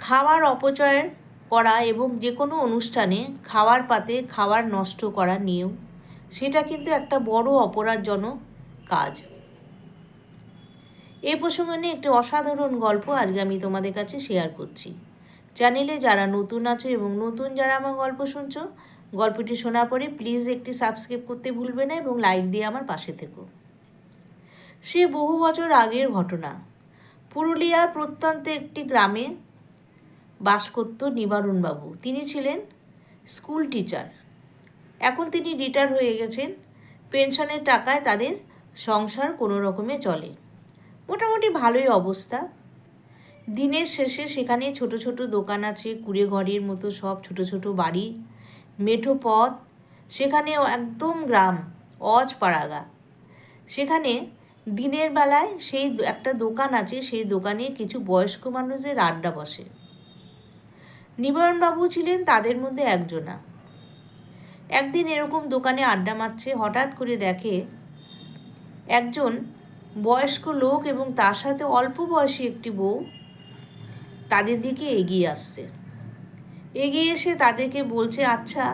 খাওয়ার অপচয় করা এবং যে কোনো অনুষ্ঠানে খাওয়ার পাতে খাওয়ার নষ্ট করা নিয়েও, সেটা কিন্তু একটা বড় অপরাধজনক কাজ। এই প্রসঙ্গে নিয়ে একটি অসাধারণ গল্প আজকে আমি তোমাদের কাছে শেয়ার করছি। চ্যানেলে যারা নতুন আছো এবং নতুন যারা আমার গল্প শুনছো, গল্পটি শোনার পরে প্লিজ একটি সাবস্ক্রাইব করতে ভুলবে না এবং লাইক দিয়ে আমার পাশে থেকো। সে বহু বছর আগের ঘটনা। পুরুলিয়ার প্রত্যন্ত একটি গ্রামে বাস করত নিবারণবাবু। তিনি ছিলেন স্কুল টিচার। এখন তিনি রিটায়ার হয়ে গেছেন। পেনশনের টাকায় তাদের সংসার কোনো রকমে চলে। মোটামুটি ভালোই অবস্থা। দিনের শেষে সেখানে ছোট ছোট দোকান আছে, কুড়ে ঘরের মতো সব ছোট ছোট বাড়ি, মেঠো পথ। সেখানেও একদম গ্রাম অজ পাড়াগা সেখানে দিনের বেলায় সেই একটা দোকান আছে, সেই দোকানে কিছু বয়স্ক মানুষের আড্ডা বসে। নিবারণবাবু ছিলেন তাদের মধ্যে একজনা। একদিন এরকম দোকানে আড্ডা মারছে, হঠাৎ করে দেখে একজন বয়স্ক লোক এবং তার সাথে অল্প বয়সী একটি বউ তাদের দিকে এগিয়ে আসছে। এগিয়ে এসে তাদেরকে বলছে আচ্ছা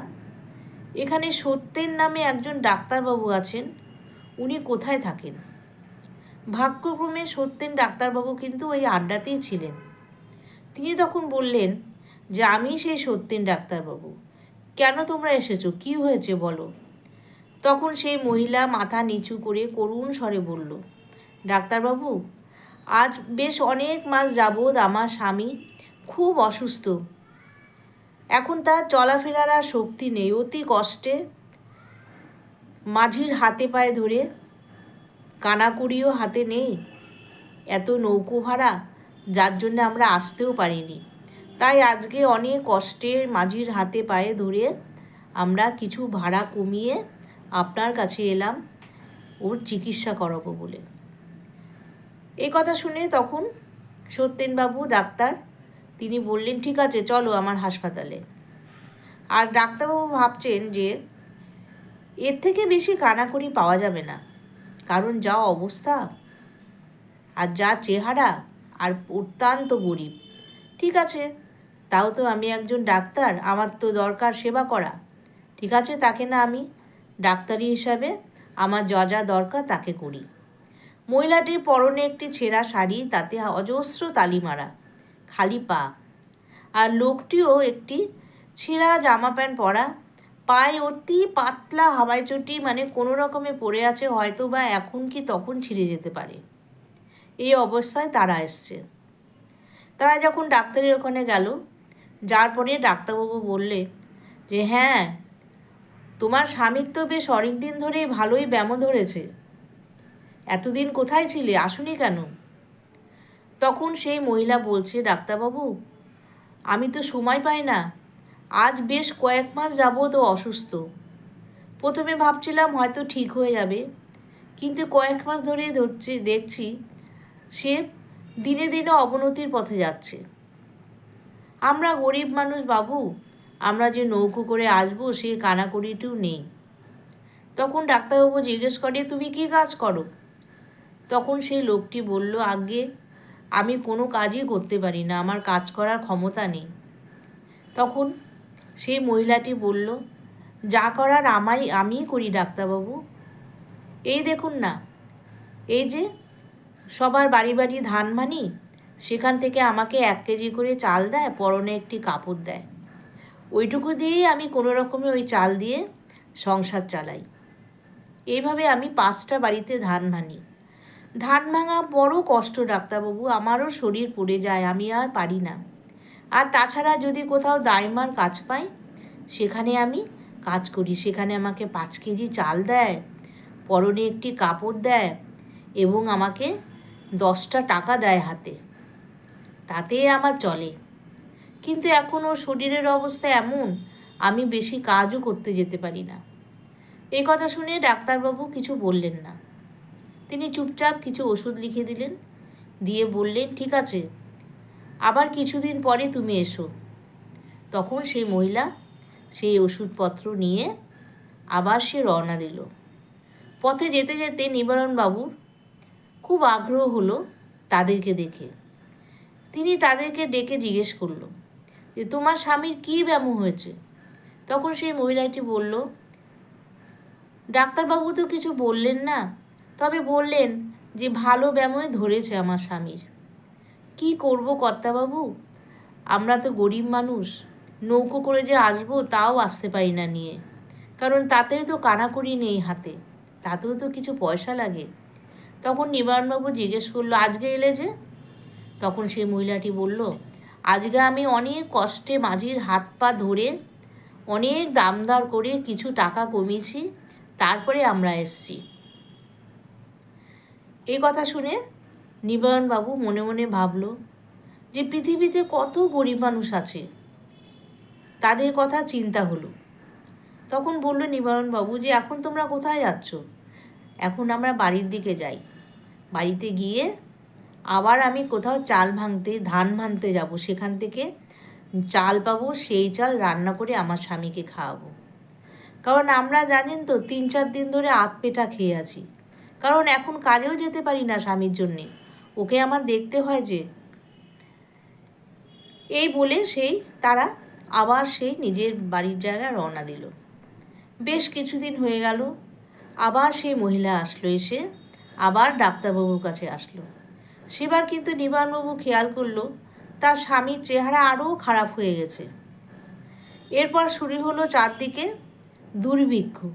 এখানে সত্যের নামে একজন ডাক্তারবাবু আছেন, উনি কোথায় থাকেন? ভাগ্যক্রমে সত্যেন ডাক্তারবাবু কিন্তু ওই আড্ডাতেই ছিলেন। তিনি তখন বললেন যে আমি সেই সত্যেন ডাক্তারবাবু। কেন তোমরা এসেছ? কি হয়েছে বলো? তখন সেই মহিলা মাথা নিচু করে করুণ স্বরে বলল, ডাক্তারবাবু, আজ বেশ অনেক মাস যাবৎ আমার স্বামী খুব অসুস্থ। এখন তার চলাফেরার আর শক্তি নেই, অতি কষ্টে মাঝির হাতে পায়ে ধরে কানাকুড়িও হাতে নেই। এত নৌকো ভাড়া, যার জন্য আমরা আসতেও পারিনি। তাই আজকে অনেক কষ্টে মাঝির হাতে পায়ে ধরে আমরা কিছু ভাড়া কমিয়ে আপনার কাছে এলাম, ওর চিকিৎসা করাবো বলে। এই কথা শুনে তখন সত্যেনবাবু, ডাক্তার, তিনি বললেন, ঠিক আছে, চলো আমার হাসপাতালে। আর ডাক্তারবাবু ভাবছেন যে এর থেকে বেশি কানাকড়ি পাওয়া যাবে না, কারণ যা অবস্থা আর যা চেহারা আর অত্যন্ত গরিব। ঠিক আছে তাও তো আমি একজন ডাক্তার, আমার তো দরকার সেবা করা। ঠিক আছে, তাকে না আমি ডাক্তারি হিসাবে আমার যা যা দরকার তাকে করি। মহিলাটির পরনে একটি ছেঁড়া শাড়ি, তাতে অজস্র তালি মারা, খালি পা। আর লোকটিও একটি ছেঁড়া জামা প্যান্ট পরা, পায়ে অতি পাতলা হাওয়াই চটি মানে কোনো রকমে পড়ে আছে হয়তো বা এখন কি তখন ছিঁড়ে যেতে পারে। এই অবস্থায় তারা এসছে। তারা যখন ডাক্তারের ওখানে গেল যার পরে ডাক্তারবাবু বললে যে হ্যাঁ তোমার স্বামীর তো বেশ অনেক দিন ধরেই ভালোই ব্যামো ধরেছে। এতদিন কোথায় ছিলে? আসুনি কেন? তখন সেই মহিলা বলছে, ডাক্তারবাবু, আমি তো সময় পাই না। আজ বেশ কয়েক মাস যাবত ও অসুস্থ। প্রথমে ভাবছিলাম হয়তো ঠিক হয়ে যাবে। কিন্তু কয়েক মাস ধরে ধরছি, দেখছি সে দিনে দিনে অবনতির পথে যাচ্ছে। আমরা গরিব মানুষ বাবু। আমরা যে নৌকো করে আসব, সে কানাকড়িটিও নেই। তখন ডাক্তারবাবু জিজ্ঞেস করে, তুমি কি কাজ করো? তখন সেই লোকটি বলল আগে আমি কোনো কাজই করতে পারি না, আমার কাজ করার ক্ষমতা নেই। তখন সেই মহিলাটি বলল, যা করার আমাই, আমিই করি ডাক্তারবাবু। এই দেখুন না, এই যে সবার বাড়ি বাড়ি ধান মানি সেখান থেকে আমাকে এক কেজি করে চাল দেয়, পরনে একটি কাপড় দেয়। ওইটুকু দিয়েই আমি কোনো রকমে ওই চাল দিয়ে সংসার চালাই। এইভাবে আমি পাঁচটা বাড়িতে ধান ভাঙি। ধান ভাঙা বড় কষ্ট ডাক্তারবাবু, আমারও শরীর পড়ে যায়, আমি আর পারি না। আর তাছাড়া যদি কোথাও দাইমার কাজ পাই, সেখানে আমি কাজ করি। সেখানে আমাকে পাঁচ কেজি চাল দেয়, পরনে একটি কাপড় দেয় এবং আমাকে দশটা টাকা দেয় হাতে। তাতে আমার চলে। কিন্তু এখন ওর শরীরের অবস্থা এমন, আমি বেশি কাজও করতে যেতে পারি না। এই কথা শুনে ডাক্তারবাবু কিছু বললেন না। তিনি চুপচাপ কিছু ওষুধ লিখে দিলেন, দিয়ে বললেন, ঠিক আছে, আবার কিছুদিন পরে তুমি এসো। তখন সেই মহিলা সেই ওষুধপত্র নিয়ে আবার সে রওনা দিল। পথে যেতে যেতে নিবারণবাবুর খুব আগ্রহ হলো তাদেরকে দেখে। তিনি তাদেরকে ডেকে জিজ্ঞেস করল যে, তোমার স্বামীর কী ব্যামো হয়েছে? তখন সেই মহিলাটি বলল, ডাক্তারবাবু তো কিছু বললেন না, তবে বললেন যে, ভালো ব্যামোয় ধরেছে আমার স্বামীর। কি করব কর্তাবাবু? আমরা তো গরিব মানুষ, নৌকো করে যে আসব তাও আসতে পারি না নিয়ে। কারণ তাতেও তো কানাকড়ি নেই হাতে, তাতেও তো কিছু পয়সা লাগে। তখন নিবারণবাবু জিজ্ঞেস করল, আজকে এলে যে? তখন সেই মহিলাটি বলল, আজকে আমি অনেক কষ্টে মাঝির হাত পা ধরে অনেক দামদার করে কিছু টাকা কমিয়েছি, তারপরে আমরা এসছি। এই কথা শুনে নিবারণবাবু মনে মনে ভাবলো যে পৃথিবীতে কত গরিব মানুষ আছে। তাদের কথা চিন্তা হলো। তখন বলল নিবারণবাবু যে, এখন তোমরা কোথায় যাচ্ছ? এখন আমরা বাড়ির দিকে যাই। বাড়িতে গিয়ে আবার আমি কোথাও চাল ভাঙতে, ধান ভাঙতে যাব, সেখান থেকে চাল পাবো, সেই চাল রান্না করে আমার স্বামীকে খাওয়াবো। কারণ আমরা জানেন তো, তিন চার দিন ধরে পেটা খেয়ে আছি। কারণ এখন কাজেও যেতে পারি না স্বামীর জন্যে। ওকে আমার দেখতে হয় যে, এই বলে সেই, তারা আবার সেই নিজের বাড়ির জায়গায় রওনা দিল। বেশ কিছুদিন হয়ে গেল, আবার সেই মহিলা আসলো এসে, আবার ডাক্তারবাবুর কাছে আসলো। সেবার কিন্তু নিবারণবাবু খেয়াল করল, তার স্বামীর চেহারা আরও খারাপ হয়ে গেছে। এরপর শুরু হলো চারদিকে দুর্ভিক্ষ।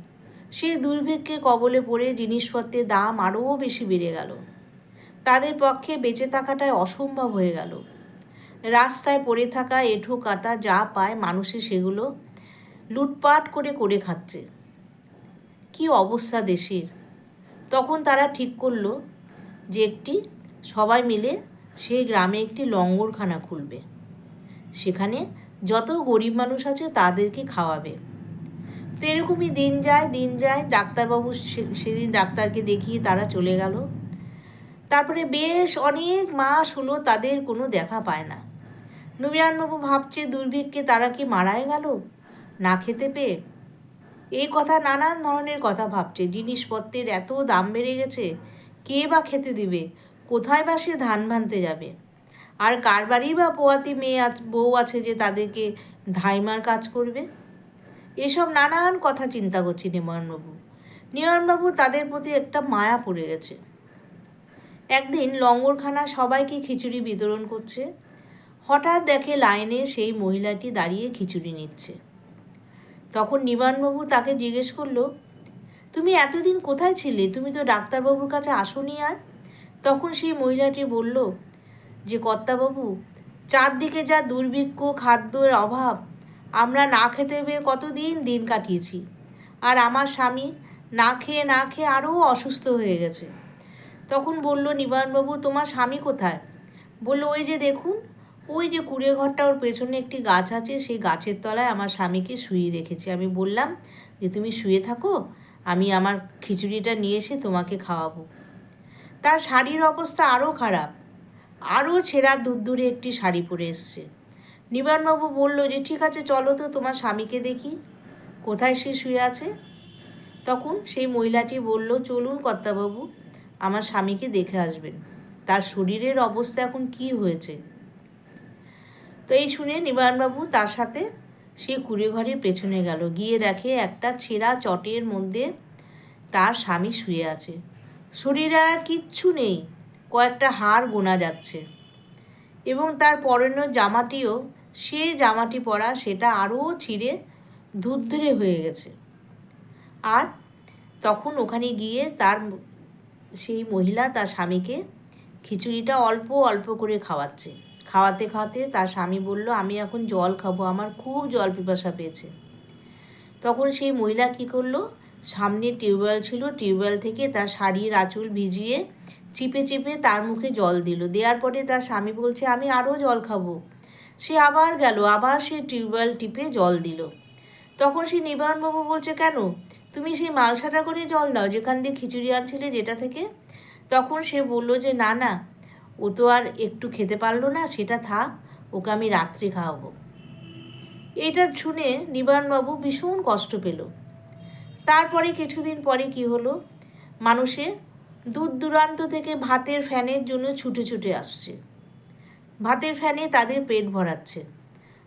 সেই দুর্ভিক্ষে কবলে পড়ে জিনিসপত্রের দাম আরও বেশি বেড়ে গেল। তাদের পক্ষে বেঁচে থাকাটাই অসম্ভব হয়ে গেল। রাস্তায় পড়ে থাকা এঁঠো কাটা যা পায় মানুষে সেগুলো লুটপাট করে করে খাচ্ছে। কি অবস্থা দেশের? তখন তারা ঠিক করল যে একটি সবাই মিলে সেই গ্রামে একটি লঙ্গরখানা খুলবে। সেখানে যত গরিব মানুষ আছে তাদেরকে খাওয়াবে। তো এরকমই দিন যায় দিন যায়। ডাক্তারবাবু সেদিন ডাক্তারকে দেখিয়ে তারা চলে গেল। তারপরে বেশ অনেক মাস হলো তাদের কোনো দেখা পায় না। নবীরানবাবু ভাবছে, দুর্ভিক্ষে তারা কি মারাই গেল? না খেতে পেয়ে? এই কথা নানান ধরনের কথা ভাবছে। জিনিসপত্রের এত দাম বেড়ে গেছে। কে বা খেতে দিবে? কোথায় বা সে ধান ভানতে যাবে? আর কার বাড়ি বা পোয়াতি মেয়ে বউ আছে যে তাদেরকে ধাইমার কাজ করবে? এসব নানান কথা চিন্তা করছে নিময়নবাবু নিময়নবাবু তাদের প্রতি একটা মায়া পড়ে গেছে। একদিন লঙ্গরখানা সবাইকে খিচুড়ি বিতরণ করছে। হঠাৎ দেখে লাইনে সেই মহিলাটি দাঁড়িয়ে খিচুড়ি নিচ্ছে। তখন নিবানবাবু তাকে জিজ্ঞেস করল, তুমি এতদিন কোথায় ছিলে? তুমি তো ডাক্তারবাবুর কাছে আসোনি আর? তখন সেই মহিলাটি বলল, যে কর্তাবাবু, চারদিকে যা দুর্ভিক্ষ, খাদ্যের অভাব, আমরা না খেতে পেয়ে কতদিন দিন কাটিয়েছি। আর আমার স্বামী না খেয়ে না খেয়ে আরও অসুস্থ হয়ে গেছে। তখন বলল, নিবারণবাবু, তোমার স্বামী কোথায়? বলল, ওই যে দেখুন, ওই যে কুড়ে ঘরটা, ওর পেছনে একটি গাছ আছে, সেই গাছের তলায় আমার স্বামীকে শুয়ে রেখেছি। আমি বললাম যে, তুমি শুয়ে থাকো, আমি আমার খিচুড়িটা নিয়ে এসে তোমাকে খাওয়াবো। তার শাড়ির অবস্থা আরও খারাপ। আরও ছেঁড়া দূর দূরে একটি শাড়ি পরে এসছে। নিবারণবাবু বলল, যে ঠিক আছে, চলো তো তোমার স্বামীকে দেখি। কোথায় সে শুয়ে আছে? তখন সেই মহিলাটি বলল, চলুন কর্তাবাবু, আমার স্বামীকে দেখে আসবেন। তার শরীরের অবস্থা এখন কি হয়েছে? তো এই শুনে নিবারণবাবু তার সাথে সে কুড়ে ঘরের পেছনে গেল। গিয়ে দেখে একটা ছেঁড়া চটের মধ্যে তার স্বামী শুয়ে আছে। শরীরে আর কিচ্ছু নেই, কয়েকটা হাড় গোনা যাচ্ছে। এবং তার পরনের জামাটিও, সে জামাটি পরা সেটা আরও ছিঁড়ে ধুরধুরে হয়ে গেছে। আর তখন ওখানে গিয়ে তার সেই মহিলা তার স্বামীকে খিচুড়িটা অল্প অল্প করে খাওয়াচ্ছে। খাওয়াতে খাওয়াতে তার স্বামী বলল, আমি এখন জল খাব, আমার খুব জল পিপাসা পেয়েছে। তখন সেই মহিলা কী করল সামনে টিউবওয়েল ছিল, টিউবওয়েল থেকে তার শাড়ির আঁচল ভিজিয়ে চিপে চিপে তার মুখে জল দিল। দেওয়ার পরে তার স্বামী বলছে, আমি আরও জল খাব। সে আবার গেল, আবার সে টিউবওয়েল টিপে জল দিল। তখন সে নিবারণবাবু বলছে, কেন? তুমি সেই মালসাটা করে জল দাও, যেখান দিয়ে খিচুড়ি আনছিলে যেটা থেকে? তখন সে বলল যে, না না, ও তো আর একটু খেতে পারল না, সেটা থাক, ওকে আমি রাত্রে খাওয়াবো। এটা শুনে নিবারণবাবু ভীষণ কষ্ট পেল। তারপরে কিছুদিন পরে কি হলো? মানুষে দূর দূরান্ত থেকে ভাতের ফ্যানের জন্য ছুটে ছুটে আসছে। ভাতের ফ্যানে তাদের পেট ভরাচ্ছে।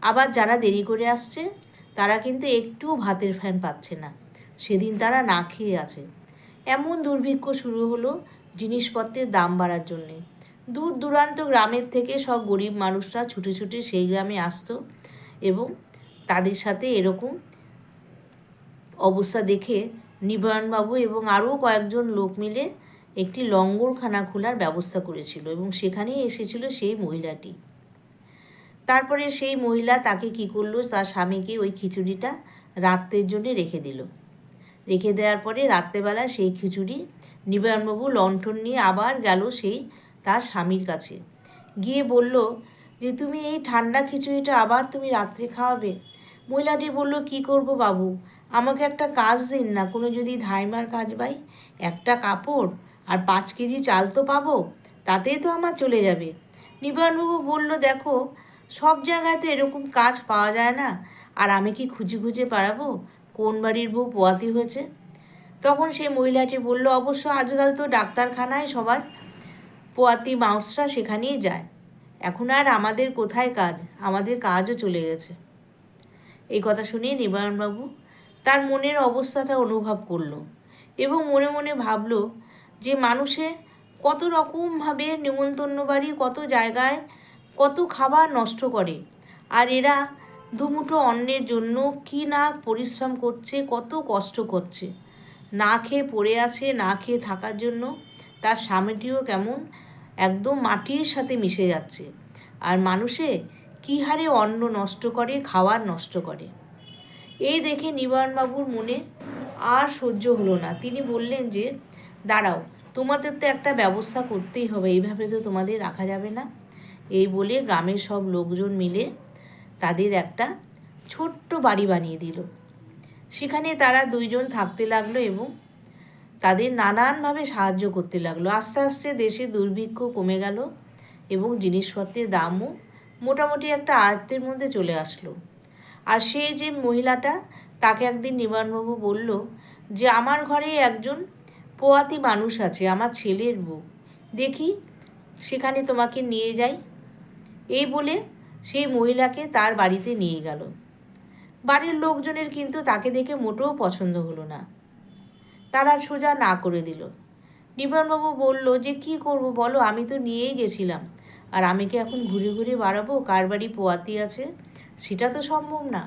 আবার যারা দেরি করে আসছে, তারা কিন্তু একটুও ভাতের ফ্যান পাচ্ছে না। সেদিন তারা না খেয়ে আছে। এমন দুর্ভিক্ষ শুরু হলো জিনিসপত্রের দাম বাড়ার জন্যে। দূর দূরান্ত গ্রামের থেকে সব গরিব মানুষরা ছুটে ছুটে সেই গ্রামে আসতো এবং তাদের সাথে এরকম অবস্থা দেখে নিবারণবাবু এবং আরও কয়েকজন লোক মিলে একটি লঙ্গরখানা খোলার ব্যবস্থা করেছিল এবং সেখানেই এসেছিল সেই মহিলাটি। তারপরে সেই মহিলা তাকে কি করল? তার স্বামীকে ওই খিচুড়িটা রাত্রের জন্য রেখে দিল। রেখে দেওয়ার পরে রাত্রেবেলা সেই খিচুড়ি নিবারণবাবু লণ্ঠন নিয়ে আবার গেল সেই তার স্বামীর কাছে। গিয়ে বলল, যে তুমি এই ঠান্ডা খিচুড়িটা আবার তুমি রাত্রে খাওয়াবে? মহিলাটি বলল, কি করব বাবু? আমাকে একটা কাজ দিন না, কোনো যদি ধাইমার কাজ পাই একটা কাপড় আর পাঁচ কেজি চাল তো পাবো, তাতেই তো আমার চলে যাবে। নিবারণবাবু বলল, দেখো, সব জায়গায় তো এরকম কাজ পাওয়া যায় না, আর আমি কি খুঁজে খুঁজে পারাবো কোন বাড়ির বউ পোয়াতি হয়েছে? তখন সেই মহিলাটি বলল, অবশ্য আজকাল তো ডাক্তারখানায় সবার পোয়াতি মাউসরা সেখানেই যায়। এখন আর আমাদের কোথায় কাজ? আমাদের কাজও চলে গেছে। এই কথা শুনে নিবারণবাবু তার মনের অবস্থাটা অনুভব করল এবং মনে মনে ভাবলো যে মানুষে কত রকমভাবে নেমন্তন্ন বাড়ি, কত জায়গায় কত খাবার নষ্ট করে। আর এরা দুমুঠো অন্নের জন্য কি না পরিশ্রম করছে, কত কষ্ট করছে। না খেয়ে পড়ে আছে, না খেয়ে থাকার জন্য তার স্বামীটিও কেমন একদম মাটির সাথে মিশে যাচ্ছে। আর মানুষে কী হারে অন্ন নষ্ট করে, খাবার নষ্ট করে। এই দেখে নিবারণবাবুর মনে আর সহ্য হলো না। তিনি বললেন যে, দাঁড়াও, তোমাদের তো একটা ব্যবস্থা করতেই হবে, এইভাবে তো তোমাদের রাখা যাবে না। এই বলে গ্রামের সব লোকজন মিলে তাদের একটা ছোট্ট বাড়ি বানিয়ে দিল। সেখানে তারা দুইজন থাকতে লাগল এবং তাদের নানানভাবে সাহায্য করতে লাগল। আস্তে আস্তে দেশে দুর্ভিক্ষ কমে গেল এবং জিনিসপত্রের দামও মোটামুটি একটা আয়ত্তের মধ্যে চলে আসলো। আর সে যে মহিলাটা, তাকে একদিন নিবারণবাবু বলল যে, আমার ঘরে একজন পোয়াতি মানুষ আছে, আমার ছেলের বউ। দেখি সেখানে তোমাকে নিয়ে যাই। এই বলে সেই মহিলাকে তার বাড়িতে নিয়ে গেল। বাড়ির লোকজনের কিন্তু তাকে দেখে মোটেও পছন্দ হলো না। তারা সোজা না করে দিল। নিবারণবাবু বলল, যে কি করব বলো, আমি তো নিয়েই গেছিলাম। আর আমি কি এখন ঘুরে ঘুরে বাড়াবো? কার বাড়ি পোয়াতি আছে? সেটা তো সম্ভব না।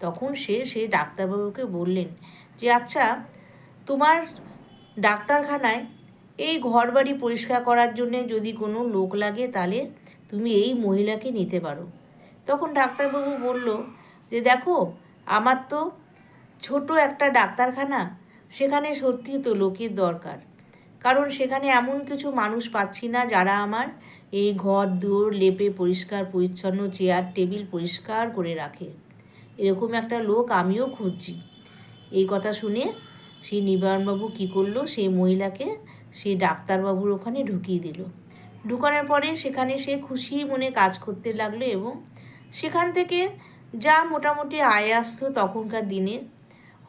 তখন সে সে ডাক্তারবাবুকে বললেন যে আচ্ছা তোমার ডাক্তারখানায় এই ঘর বাড়ি পরিষ্কার করার জন্যে যদি কোনো লোক লাগে তাহলে তুমি এই মহিলাকে নিতে পারো। তখন ডাক্তারবাবু বলল যে, দেখো, আমার তো ছোট একটা ডাক্তারখানা, সেখানে সত্যি তো লোকের দরকার। কারণ সেখানে এমন কিছু মানুষ পাচ্ছি না যারা আমার এই ঘর, দুয়ার লেপে পরিষ্কার, পরিচ্ছন্ন, চেয়ার, টেবিল পরিষ্কার করে রাখে। এরকম একটা লোক আমিও খুঁজছি। এই কথা শুনে সেই নিবারণবাবু কী করল? সেই মহিলাকে সেই ডাক্তারবাবুর ওখানে ঢুকিয়ে দিল। ঢুকানোর পরে সেখানে সে খুশি মনে কাজ করতে লাগল এবং সেখান থেকে যা মোটামুটি আয় আসতো তখনকার দিনে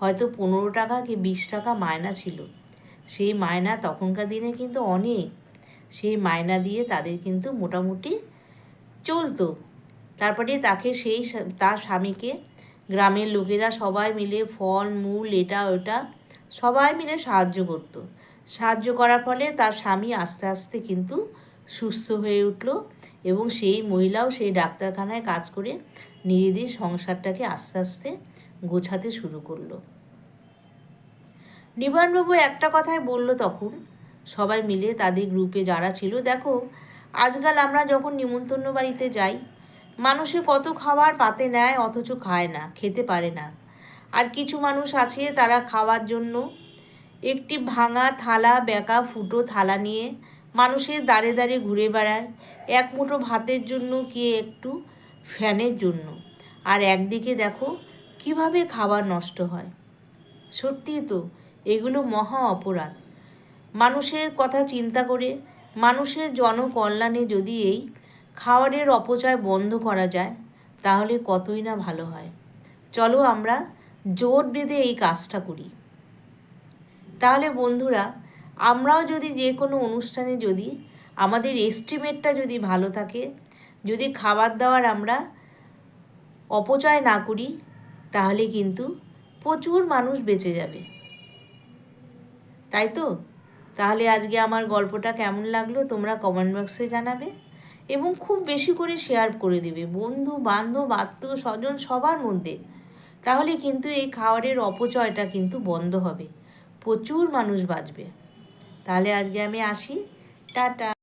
হয়তো পনেরো টাকা কি বিশ টাকা মায়না ছিল। সেই মায়না তখনকার দিনে কিন্তু অনেক। সেই মায়না দিয়ে তাদের কিন্তু মোটামুটি চলতো। তারপরে তাকে সেই তার স্বামীকে গ্রামের লোকেরা সবাই মিলে ফল, মূল, এটা, ওটা, সবাই মিলে সাহায্য করত। সাহায্য করার ফলে তার স্বামী আস্তে আস্তে কিন্তু সুস্থ হয়ে উঠল এবং সেই মহিলাও সেই ডাক্তারখানায় কাজ করে নিজেদের সংসারটাকে আস্তে আস্তে গোছাতে শুরু করল। নিবারণবাবু একটা কথাই বলল তখন। সবাই মিলে তাদের গ্রুপে যারা ছিল, দেখো, আজকাল আমরা যখন নিমন্ত্রণ বাড়িতে যাই, মানুষে কত খাবার পাতে নেয়, অথচ খায় না, খেতে পারে না। আর কিছু মানুষ আছে তারা খাওয়ার জন্য একটি ভাঙা থালা, বেঁকা ফুটো থালা নিয়ে মানুষের দাঁড়ে দাঁড়ে ঘুরে বেড়ায়। এক মুঠো ভাতের জন্য কি একটু ফ্যানের জন্য। আর একদিকে দেখো, কীভাবে খাবার নষ্ট হয়। সত্যি তো এগুলো মহা অপরাধ। মানুষের কথা চিন্তা করে, মানুষের জনকল্যাণে যদি এই খাবারের অপচয় বন্ধ করা যায়, তাহলে কতই না ভালো হয়। চলো আমরা জোট বেঁধে এই কাজটা করি। তাহলে বন্ধুরা, আমরাও যদি যে কোনো অনুষ্ঠানে যদি আমাদের এস্টিমেটটা যদি ভালো থাকে, যদি খাবার দাবার আমরা অপচয় না করি, তাহলে কিন্তু প্রচুর মানুষ বেঁচে যাবে। তাই তো? তাহলে আজকে আমার গল্পটা কেমন লাগল তোমরা কমেন্ট বক্সে জানাবে এবং খুব বেশি করে শেয়ার করে দেবে। বন্ধু, বান্ধব, আত্মীয়, স্বজন, সবার মধ্যে। তাহলে কিন্তু এই খাওয়ারের অপচয়টা কিন্তু বন্ধ হবে। প্রচুর মানুষ বাঁচবে। তাহলে আজকে আমি আসি। টাটা।